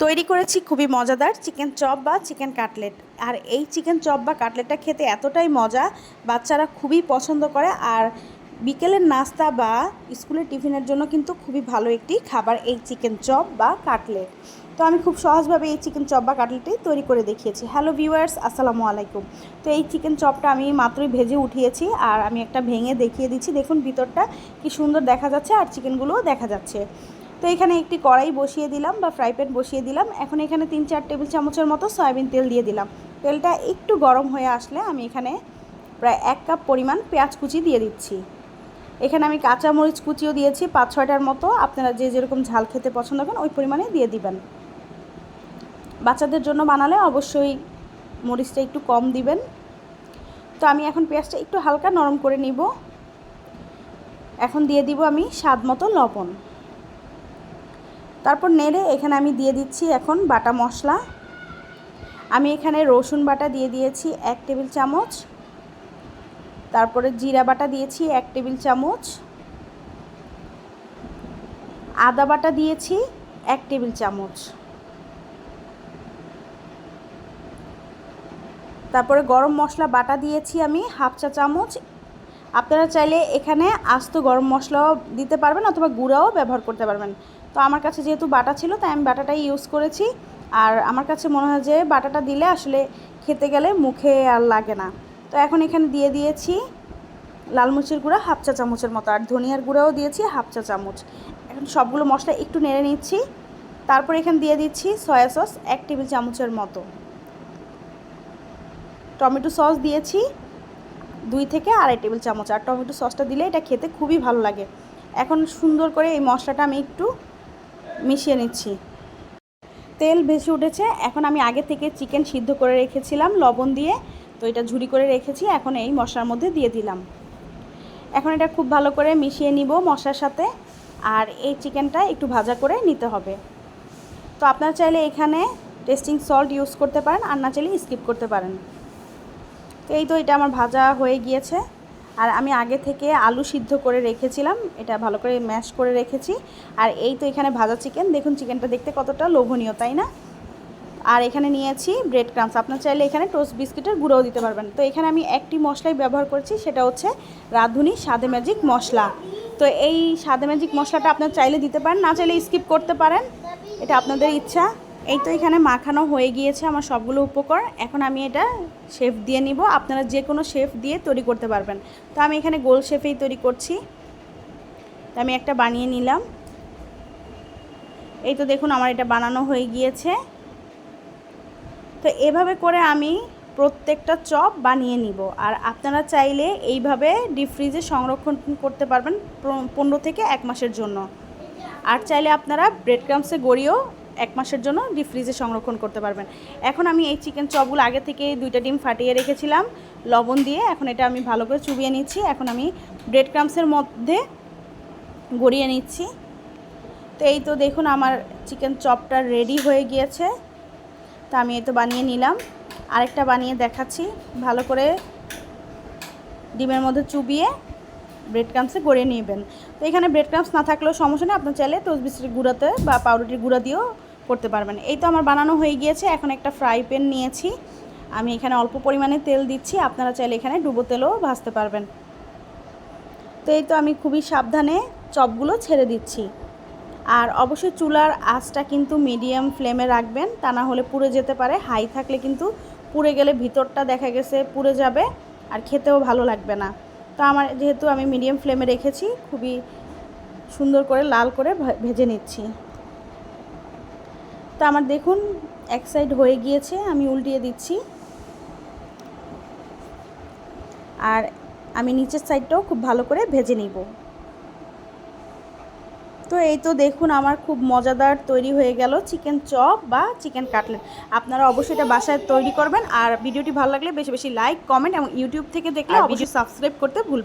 তৈরি করেছি খুবই মজাদার চিকেন চপ বা চিকেন কাটলেট। আর এই চিকেন চপ বা কাটলেটটা খেতে এতটাই মজা, বাচ্চারা খুবই পছন্দ করে। আর বিকেলের নাস্তা বা স্কুলের টিফিনের জন্য কিন্তু খুবই ভালো একটি খাবার এই চিকেন চপ বা কাটলেট। তো আমি খুব সহজভাবে এই চিকেন চপ বা কাটলেটটি তৈরি করে দেখিয়েছি। হ্যালো ভিউয়ার্স, আসসালামু আলাইকুম। তো এই চিকেন চপটা আমি মাত্রই ভেজে উঠিয়েছি আর আমি একটা ভেঙে দেখিয়ে দিচ্ছি। দেখুন ভিতরটা কি সুন্দর দেখা যাচ্ছে আর চিকেনগুলোও দেখা যাচ্ছে। তো এখানে একটি কড়াই বসিয়ে দিলাম বা ফ্রাই প্যান বসিয়ে দিলাম। এখন এখানে তিন চার টেবিল চামচের মতো সয়াবিন তেল দিয়ে দিলাম। তেলটা একটু গরম হয়ে আসলে আমি এখানে প্রায় এক কাপ পরিমাণ পেঁয়াজ কুচি দিয়ে দিচ্ছি। এখানে আমি কাঁচা মরিচ কুচিও দিয়েছি, পাঁচ ছয়টার মতো। আপনারা যে যেরকম ঝাল খেতে পছন্দ করেন, ওই পরিমাণে দিয়ে দিবেন। বাচ্চাদের জন্য বানালে অবশ্যই মরিচটা একটু কম দিবেন। তো আমি এখন পেঁয়াজটা একটু হালকা নরম করে নিব। এখন দিয়ে দিব আমি স্বাদ মতো লবণ। তারপর নেড়ে এখানে আমি দিয়ে দিচ্ছি এখন বাটা মশলা। আমি এখানে রসুন বাটা দিয়ে দিয়েছি এক টেবিল চামচ। তারপরে জিরা বাটা দিয়েছি এক টেবিল চামচ। আদা বাটা দিয়েছি এক টেবিল চামচ। তারপরে গরম মশলা বাটা দিয়েছি আমি হাফ চা চামচ। আপনারা চাইলে এখানে আস্ত গরম মশলাও দিতে পারবেন অথবা গুঁড়াও ব্যবহার করতে পারবেন। তো আমার কাছে যেহেতু বাটা ছিল, তাই আমি বাটাটাই ইউজ করেছি। আর আমার কাছে মনে হয় যে বাটাটা দিলে আসলে খেতে গেলে মুখে আর লাগে না। তো এখন এখানে দিয়ে দিয়েছি লাল মরিচের গুঁড়া, হাফ চা চামচের মতো। আর ধনিয়ার গুঁড়াও দিয়েছি হাফ চা চামচ। এখন সবগুলো মশলা একটু নেড়ে নিচ্ছি। তারপর এখানে দিয়ে দিচ্ছি সয়া সস এক টেবিল চামচের মতো। টমেটো সস দিয়েছি। দুই থেকে আড়াই টেবিল চামচ। আর টমেটো সসটা দিলে এটা খেতে খুবই ভালো লাগে। এখন সুন্দর করে এই মশলাটা আমি একটু মিশিয়ে নিচ্ছি। তেল ভেসে উঠেছে। এখন আমি আগে থেকে চিকেন সিদ্ধ করে রেখেছিলাম লবণ দিয়ে। তো এটা ঝুড়ি করে রেখেছি। এখন এই মশলার মধ্যে দিয়ে দিলাম। এখন এটা খুব ভালো করে মিশিয়ে নিব মশলার সাথে। আর এই চিকেনটা একটু ভাজা করে নিতে হবে। তো আপনারা চাইলে এখানে টেস্টিং সল্ট ইউজ করতে পারেন। আর না চাইলে স্কিপ করতে পারেন। তো এই তো এটা আমার ভাজা হয়ে গিয়েছে। আর আমি আগে থেকে আলু সিদ্ধ করে রেখেছিলাম, এটা ভালো করে ম্যাশ করে রেখেছি। আর এই তো এখানে ভাজা চিকেন, দেখুন চিকেনটা দেখতে কতটা লোভনীয়, তাই না? আর এখানে নিয়েছি ব্রেড ক্রামস আপনার চাইলে এখানে টোস্ট বিস্কিটের গুঁড়োও দিতে পারবেন। তো এখানে আমি একটি মশলাই ব্যবহার করছি, সেটা হচ্ছে রাঁধুনি সাদে ম্যাজিক মশলা। তো এই সাদে ম্যাজিক মশলাটা আপনার চাইলে দিতে পারেন, না চাইলে স্কিপ করতে পারেন। এটা আপনাদের ইচ্ছা। এই তো এখানে মাখানো হয়ে গিয়েছে আমার সবগুলো উপকরণ। এখন আমি এটা শেফ দিয়ে নিব। আপনারা যে কোনো শেফ দিয়ে তৈরি করতে পারবেন। তো আমি এখানে গোল শেফেই তৈরি করছি। তো আমি একটা বানিয়ে নিলাম। এই তো দেখুন আমার এটা বানানো হয়ে গিয়েছে। তো এভাবে করে আমি প্রত্যেকটা চপ বানিয়ে নিব। আর আপনারা চাইলে এইভাবে ডিপ ফ্রিজে সংরক্ষণ করতে পারবেন পনেরো থেকে এক মাসের জন্য। আর চাইলে আপনারা ব্রেড ক্রামসে গড়িয়েও এক মাসের জন্য ডিপ ফ্রিজে সংরক্ষণ করতে পারবেন। এখন আমি এই চিকেন চপগুলো আগে থেকে দুইটা ডিম ফাটিয়ে রেখেছিলাম, লবণ দিয়ে। এখন এটা আমি ভালো করে চুবিয়ে নিচ্ছি। এখন আমি ব্রেড ক্রামসের মধ্যে গড়িয়ে নিচ্ছি। তো এই তো দেখুন আমার চিকেন চপটা রেডি হয়ে গিয়েছে। তা আমি এই তো বানিয়ে নিলাম। আরেকটা বানিয়ে দেখাচ্ছি। ভালো করে ডিমের মধ্যে চুবিয়ে ব্রেড ক্রামসে গড়িয়ে নেবেন। তো এখানে ব্রেড ক্রামস না থাকলেও সমস্যা নেই। আপনার চাইলে টোস্ট বিস্কিটের গুঁড়াতে বা পাউরুটির গুঁড়া দিয়েও করতে পারবেন। এই তো আমার বানানো হয়ে গিয়েছে। এখন একটা ফ্রাই প্যান নিয়েছি। আমি এখানে অল্প পরিমাণে তেল দিচ্ছি। আপনারা চাইলে এখানে ডুবো তেলও ভাজতে পারবেন। তো এই তো আমি খুবই সাবধানে চপগুলো ছেড়ে দিচ্ছি। আর অবশ্যই চুলার আঁচটা কিন্তু মিডিয়াম ফ্লেমে রাখবেন। তা না হলে পুড়ে যেতে পারে। হাই থাকলে কিন্তু পুড়ে গেলে ভিতরটা দেখা গেছে পুড়ে যাবে আর খেতেও ভালো লাগবে না। তো আমার যেহেতু আমি মিডিয়াম ফ্লেমে রেখেছি, খুবই সুন্দর করে লাল করে ভেজে নিচ্ছি। তো আমার দেখুন এক সাইড হয়ে গিয়েছে আমি উল্টিয়ে দিচ্ছি। আর আমি নিচের সাইডটাও খুব ভালো করে ভেজে নিব। তো এই তো দেখুন আমার খুব মজাদার তৈরি হয়ে গেল চিকেন চপ বা চিকেন কাটলেট আপনারা অবশ্যই এটা বাসায় তৈরি করবেন আর ভিডিওটি ভালো লাগলে বেশি বেশি লাইক কমেন্ট এবং ইউটিউব থেকে দেখলে অবশ্যই সাবস্ক্রাইব করতে ভুলবেন